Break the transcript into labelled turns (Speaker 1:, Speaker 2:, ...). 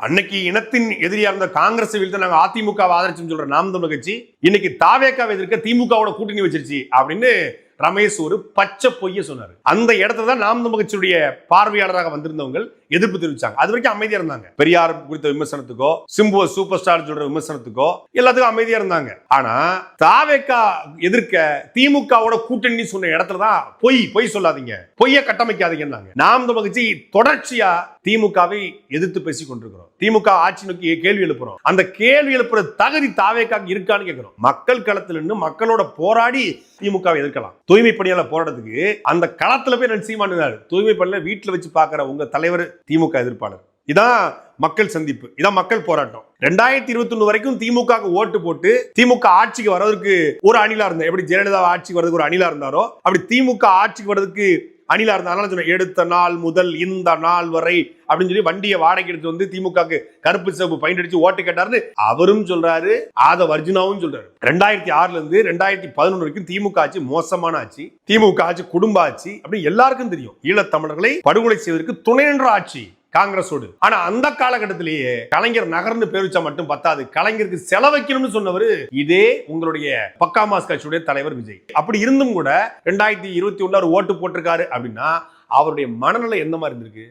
Speaker 1: அன்னைக்கு இனத்தின் எதிரியா இருந்த காங்கிரஸ் வீழ்த்த நாங்க அதிமுக ஆதரிச்சுன்னு சொல்ற நாம் தமிழ் கட்சி இன்னைக்கு தாவேக்காவை எதிர்க்க திமுகவோட கூட்டணி வச்சிருச்சு அப்படின்னு ரமேஷ் ஒரு பச்சை பொய்ய சொன்னாரு. அந்த இடத்துல தான் நாம் தமிழ் கட்சியுடைய பார்வையாளராக வந்திருந்தவங்க எதிர்ப்பு தெரிவிச்சாங்க. அது வரைக்கும் அமைதியா இருந்தாங்க. பெரியார் குறித்த விமர்சனத்துக்கோ சிம்பு சூப்பர் ஸ்டார் சொல்ற விமர்சனத்துக்கோ எல்லாத்துக்கும் அமைதியா இருந்தாங்க. ஆனா தாவேக்கா எதிர்க்க திமுகவோட கூட்டணி சொன்ன இடத்துல தான் பொய் பொய் சொல்லாதீங்க. பொய்ய கட்டமைக்காதீங்கன்னாங்க. நாம் தமிழ் கட்சி தொடர்ச்சியா திமுகவை எதிர்த்து பேசி கொண்டிருக்கிறோம். திமுக ஆட்சி நோக்கி கேள்வி எழுப்புறோம். அந்த கேள்வி எழுப்புற தகுதி தாவேக்காக இருக்கான்னு கேட்கிறோம். மக்கள் களத்துல நின்று மக்களோட போராடி திமுகவை எதிர்க்கலாம். தூய்மை பணியாளர் போராட்டத்துக்கு அந்த களத்துல போய் நான் சீமானுறாரு தூய்மை பணியில வீட்டுல வச்சு பாக்குற உங்க தலைவர் திமுக எதிர்ப்பாளர். இதான் மக்கள் சந்திப்பு. இதான் மக்கள் போராட்டம். ரெண்டாயிரத்தி இருபத்தி ஒண்ணு வரைக்கும் திமுக ஓட்டு போட்டு திமுக ஆட்சிக்கு வர்றதுக்கு ஒரு அணிலா இருந்தா எப்படி ஜெயலலிதா ஆட்சிக்கு வர்றதுக்கு ஒரு அணிலா இருந்தாரோ அப்படி திமுக ஆட்சிக்கு வர்றதுக்கு அணிலா இருந்தாலும் சொன்னேன் எடுத்த நாள் முதல் இந்த நாள் வரை அப்படின்னு சொல்லி வண்டியை வாடகை எடுத்து வந்து திமுகக்கு கருப்பு சிவப்பு பைண்ட் அடிச்சு ஓட்டு கேட்டாருன்னு அவரும் சொல்றாரு ஆத வர்ஜுனாவும் சொல்றாரு. ரெண்டாயிரத்தி ஆறுல இருந்து ரெண்டாயிரத்தி பதினொன்று வரைக்கும் திமுக ஆட்சி மோசமான ஆட்சி திமுக ஆட்சி குடும்ப ஆட்சி அப்படி எல்லாருக்கும் தெரியும். ஈழத்தமிழர்களை படுகொலை செய்வதற்கு துணை நின்ற ஆட்சி. காங்கிரஸோடு. ஆனா அந்த காலகட்டத்திலேயே கலைஞர் நகர்ந்து பேர் வச்சா மட்டும் பத்தாது. கலைஞருக்கு செலவைக்கணும்னு சொன்னவர் இதே உங்களுடைய பக்காமாஸ் கட்சியுடைய தலைவர் விஜய். அப்படி இருந்தும் கூட ரெண்டாயிரத்தி இருபத்தி ஒண்ணு ஓட்டு போட்டிருக்காரு அப்படின்னா அவருடைய மனநிலை எந்த மாதிரி இருந்திருக்கு?